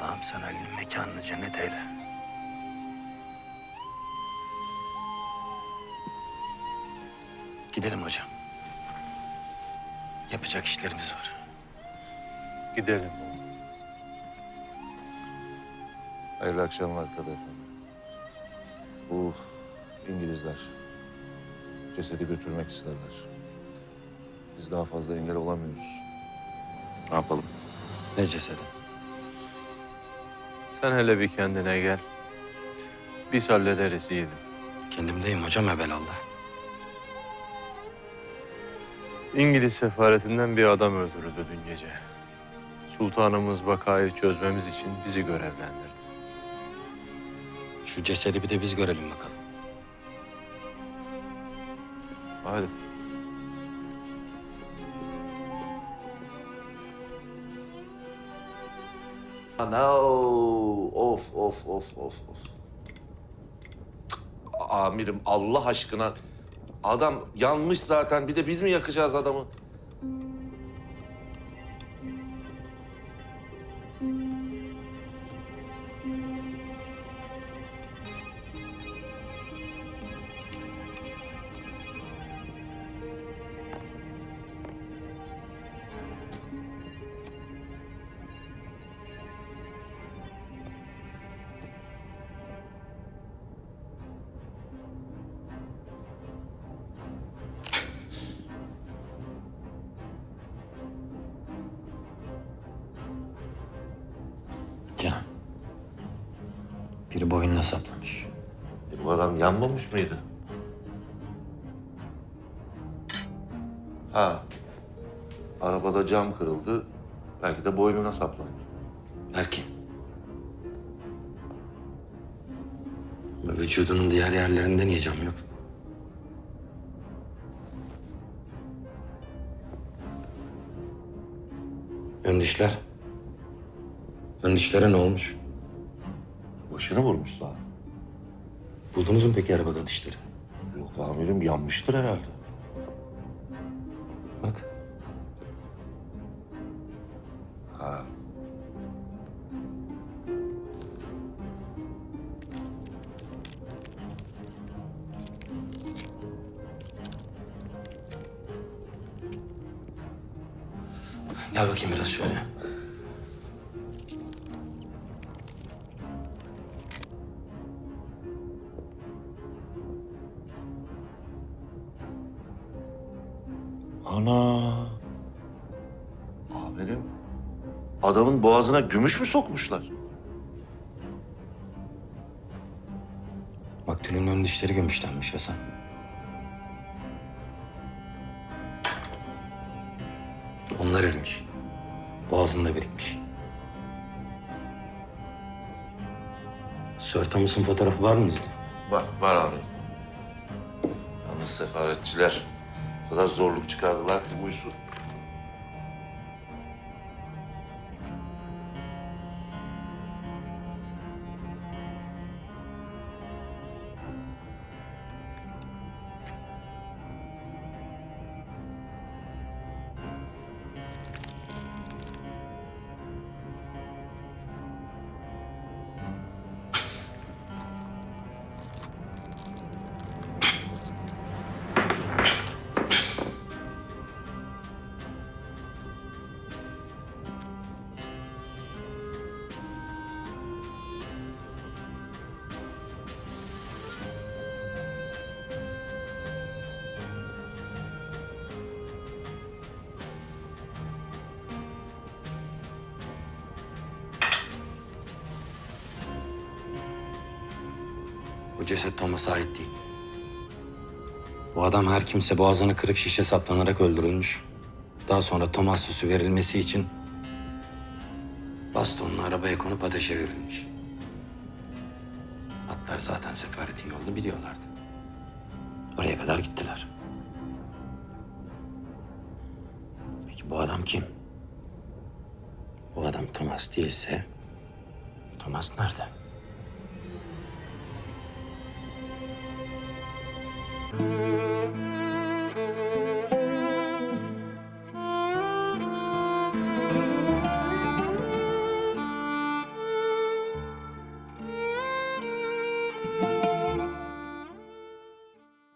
Allah'ım sen Ali'nin mekanını cennet eyle. Gidelim hocam. Yapacak işlerimiz var. Gidelim. Hayırlı akşamlar Kadı Efendi. Bu İngilizler cesedi götürmek isterler. Biz daha fazla engel olamıyoruz. Ne yapalım? Ne cesedi? Sen hele bir kendine gel. Biz hallederiz yiğidim. Kendimdeyim hocam evelallah. İngiliz sefaretinden bir adam öldürüldü dün gece. Sultanımız vakayı çözmemiz için bizi görevlendirdi. Şu cesedi bir de biz görelim bakalım. Hadi. Ana of of of of of. Amirim Allah aşkına adam yanmış zaten bir de biz mi yakacağız adamı? Biri boynuna saplamış. E, bu adam yanmamış mıydı? Ha. Arabada cam kırıldı. Belki de boynuna saplandı. Belki. Ama Vücudunun diğer yerlerinde niye cam yok? Ön dişler. Ön dişlere ne olmuş? Başını vurmuşlar. Buldunuz mu peki arabada dişleri? Yok amirim yanmıştır herhalde. Bak. Gel bakayım biraz şöyle. Ana. Amirim. Adamın boğazına gümüş mü sokmuşlar? Maktulün ön dişleri gümüşlenmiş Hasan. Onlar erimiş. Boğazında birikmiş. Sir Thomas'ın fotoğrafı var mı bizde? Var, var amirim. Yalnız sefaretçiler kadar zorluk çıkardılar ki uysun. Bu ceset Thomas'a ait değil. Bu adam her kimse boğazına kırık şişe saplanarak öldürülmüş. Daha sonra Thomas süsü verilmesi için bastonla arabaya konup ateşe verilmiş. Atlar zaten sefaretin yolunu biliyorlardı. Oraya kadar gittiler. Peki bu adam kim? Bu adam Thomas değilse Thomas nerede? Música